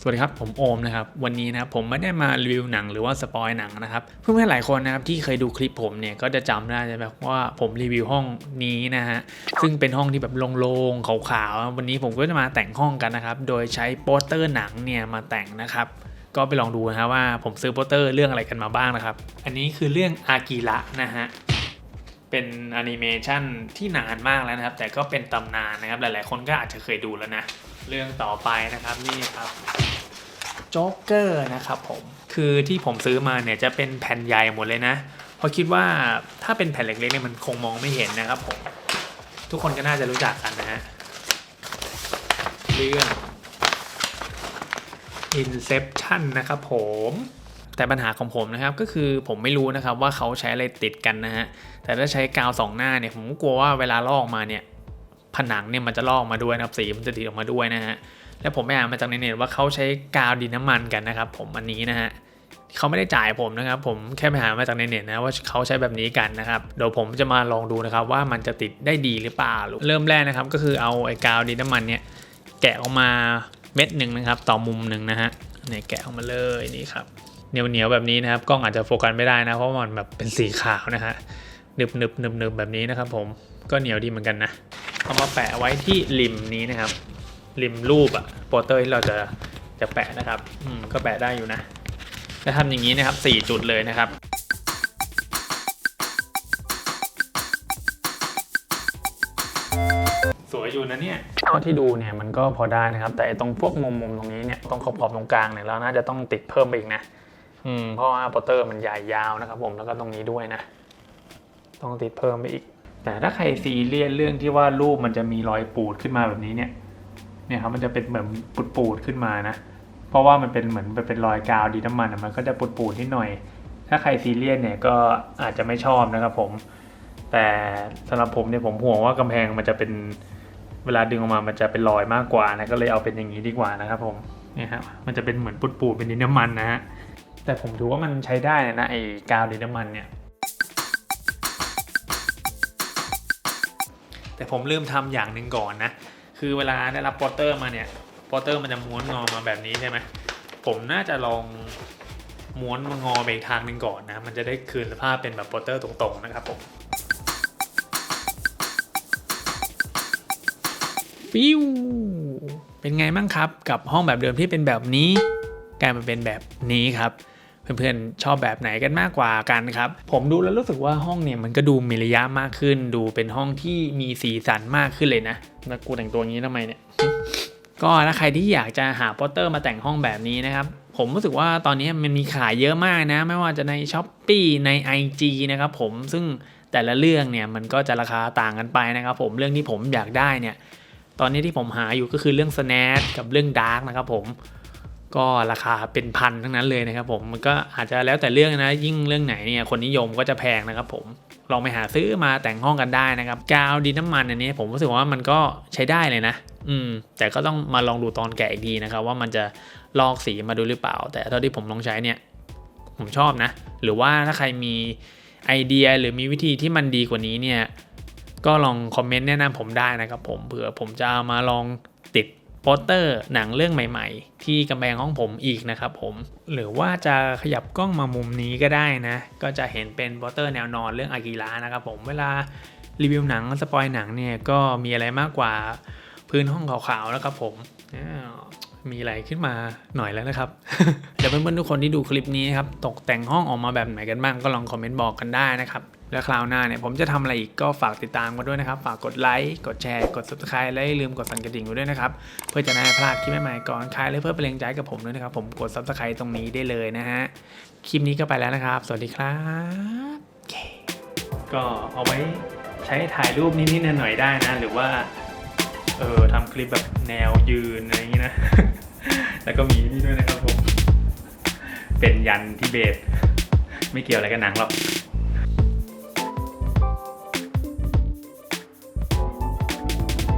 สวัสดีครับ ผมโอมนะครับวันนี้นะครับผมไม่ได้มารีวิวหนังหรือว่าสปอยหนังนะครับเพื่อนๆหลายคนนะครับที่เคยดูคลิปผมเนี่ยก็จะจำได้ใช่ไหมว่าผมรีวิวห้องนี้นะฮะซึ่งเป็นห้องที่แบบโล่งๆขาวๆวันนี้ผมก็จะมาแต่งห้องกันนะครับโดยใช้โปสเตอร์หนังเนี่ยมาแต่งนะครับก็ไปลองดูนะครับว่าผมซื้อโปสเตอร์เรื่องอะไรกันมาบ้างนะครับ อันนี้คือเรื่องอากิระนะฮะ เป็นแอนิเมชันที่นานมากแล้วนะครับ แต่ก็เป็นตำนานนะครับ หลายๆ คนก็อาจจะเคยดูแล้วนะ เรื่องต่อไปนะครับนี่ครับโจ๊กเกอร์นะครับผม คือที่ผมซื้อมาเนี่ยจะเป็นแผ่นใหญ่หมดเลยนะ เพราะคิดว่าถ้าเป็นแผ่นเล็กๆเนี่ยมันคงมองไม่เห็นนะครับผม ทุกคนก็น่าจะรู้จักกันนะฮะเรื่อง Inception นะครับผม แต่ปัญหาของผมนะครับก็คือผมไม่รู้นะครับว่าเขาใช้อะไรติดกันนะฮะแต่ถ้าใช้กาวสองหน้าเนี่ยผมกลัวว่าเวลาลอกมาเนี่ยผนังเนี่ยมันจะลอกมาด้วยนะครับสีมันจะติดออกมาด้วยนะฮะแล้วผมไปอ่านมาจากในเน็ตว่าเขาใช้กาวดินน้ำมันกันนะครับ ผมอันนี้นะฮะเขาไม่ได้จ่ายผมนะครับ ผมแค่ไปหามาจากในเน็ตนะว่าเขาใช้แบบนี้กันนะครับเดี๋ยวผมจะมาลองดูนะครับว่ามันจะติดได้ดีหรือเปล่าเริ่มแรกนะครับ ก็คือเอาไอ้กาวดินน้ำมันเนี่ยแกะออกมาเม็ดหนึ่งนะครับ ต่อมุมหนึ่งนะฮะเนี่ยแกะออกมาเลยนี่ครับ เหนียวเหนียวๆแบบนี้นะครับ กล้องอาจจะโฟกัสไม่ได้นะ เพราะมันแบบเป็นสีขาวนะฮะนึบนึบนึบนึบแบบนี้นะครับผมก็เหนียวดีเหมือนกันนะเอามาแปะไว้ที่ริมนี้นะครับ ริมรูปอะโปสเตอร์ที่เราจะจะแปะนะครับอืมก็แปะได้อยู่นะจะทำอย่างนี้นะครับ 4 จุดเลยนะครับสวยอยู่นะเนี่ยเท่าที่ดูเนี่ยมันก็พอได้นะครับ แต่ไอตรงพวกมุมมุมๆตรงนี้เนี่ยตรงขอบๆตรงกลางเนี่ยเราน่าจะต้องติดเพิ่มไปอีกนะ อืมเพราะว่าโปเตอร์มันใหญ่ยาวนะครับผมแล้วก็ตรงนี้ด้วยนะ ต้องติดเพิ่มไปอีก แต่ถ้าใครซีเรียสเรื่องที่ว่ารูปมันจะมีรอยปูดขึ้นมาแบบนี้เนี่ย เนี่ยครับมันจะเป็นเหมือนปูดปูดขึ้นมานะ เพราะว่ามันเป็นเหมือนเป็นรอยกาวดีน้ำมันมันก็จะปูดปูดนิดหน่อย ถ้าใครซีเรียสเนี่ยก็อาจจะไม่ชอบนะครับผม แต่สำหรับผมเนี่ยผมห่วงว่ากำแพงมันจะเป็นเวลาดึงออกมา มันจะเป็นรอยมากกว่านะ ก็เลยเอาเป็นอย่างนี้ดีกว่านะครับผม เนี่ยครับมันจะเป็นเหมือนปูดปูดเป็นดินน้ำมันนะฮะ แต่ผมถือว่ามันใช้ได้นะไอ้กาวดินน้ำมันเนี่ย แต่ผมลืมทำอย่างหนึ่งก่อนนะ คือเวลาได้รับปสเตอร์มาเนี่ยปสเตอร์มันจะม้วนงอมาแบบนี้ใช่ไหมผมน่าจะลองม้วนมางอไปอีกทางหนึ่งก่อนนะ มันจะได้คืนสภาพเป็นแบบปสเตอร์ตรงๆนะครับผมฟิวเป็นไงบ้างครับ กับห้องแบบเดิมที่เป็นแบบนี้กลายมาเป็นแบบนี้ครับ เพื่อนๆ ชอบแบบไหนกันมากกว่ากันครับ ผมดูแล้วรู้สึกว่าห้องเนี่ยมันก็ดูมีระยะมากขึ้น ดูเป็นห้องที่มีสีสันมากขึ้นเลยนะแล้วกูแต่งตัวงี้ทำไมเนี่ยก็ถ้าใครที่อยากจะหาโปสเตอร์มาแต่งห้องแบบนี้นะครับ ผมรู้สึกว่าตอนนี้มันมีขายเยอะมากนะ ไม่ว่าจะใน s h อ p e e ใน IG นะครับผมซึ่งแต่ละเรื่องเนี่ยมันก็จะราคาต่างกันไปนะครับผมเรื่องที่ผมอยากได้เนี่ย ตอนนี้ที่ผมหาอยู่ก็คือเรื่อง Snatch กับเรื่อง Dark นะครับผม ก็ราคาเป็นพันทั้งนั้นเลยนะครับผมมันก็อาจจะแล้วแต่เรื่องนะยิ่งเรื่องไหนเนี่ยคนนิยมก็จะแพงนะครับผมลองไปหาซื้อมาแต่งห้องกันได้นะครับกาวดินน้ำมันอันนี้ผมรู้สึกว่ามันก็ใช้ได้เลยนะ อืม แต่ก็ต้องมาลองดูตอนแกะอีกทีนะครับ ว่ามันจะลอกสีมาดูหรือเปล่า แต่เท่าที่ผมลองใช้เนี่ย ผมชอบนะ หรือว่าถ้าใครมีไอเดียหรือมีวิธีที่มันดีกว่านี้เนี่ย ก็ลองคอมเมนต์แนะนำผมได้นะครับ ผมเผื่อผมจะเอามาลอง โปสเตอร์หนังเรื่องใหม่ ๆ ที่กำแพงห้องผมอีกนะครับผม หรือว่าจะขยับกล้องมามุมนี้ก็ได้นะ ก็จะเห็นเป็นโปสเตอร์แนวนอนเรื่องอากิระนะครับผมเวลารีวิวหนังสปอยหนังเนี่ยก็มีอะไรมากกว่าพื้นห้องขาวๆแล้วครับผมมีอะไรขึ้นมาหน่อยแล้วนะครับ เดี๋ยวเพื่อนๆทุกคนที่ดูคลิปนี้ครับ ตกแต่งห้องออกมาแบบไหนกันบ้างก็ลองคอมเมนต์บอกกันได้นะครับ แล้วคราวหน้าเนี่ยผมจะทำอะไรอีกก็ฝากติดตามกันด้วยนะครับ ฝากกดไลค์กดแชร์กด subscribe และอย่าลืมกดสั่นกระดิ่งไว้ด้วยนะครับ เพื่อจะไม่ให้พลาดคลิปใหม่ๆก่อนใครและเพื่อเป็นแรงใจกับผมด้วยนะครับ ผมกด subscribe ตรงนี้ได้เลยนะฮะคลิปนี้ก็ไปแล้วนะครับ สวัสดีครับก็เอาไว้ใช้ถ่ายรูปนิดๆหน่อยๆได้นะ หรือว่าเออทำคลิปแบบแนวยืนอะไรอย่างนี้นะ แล้วก็มีนี่ด้วยนะครับผม เป็นยันทิเบต ไม่เกี่ยวอะไรกับหนังหรอก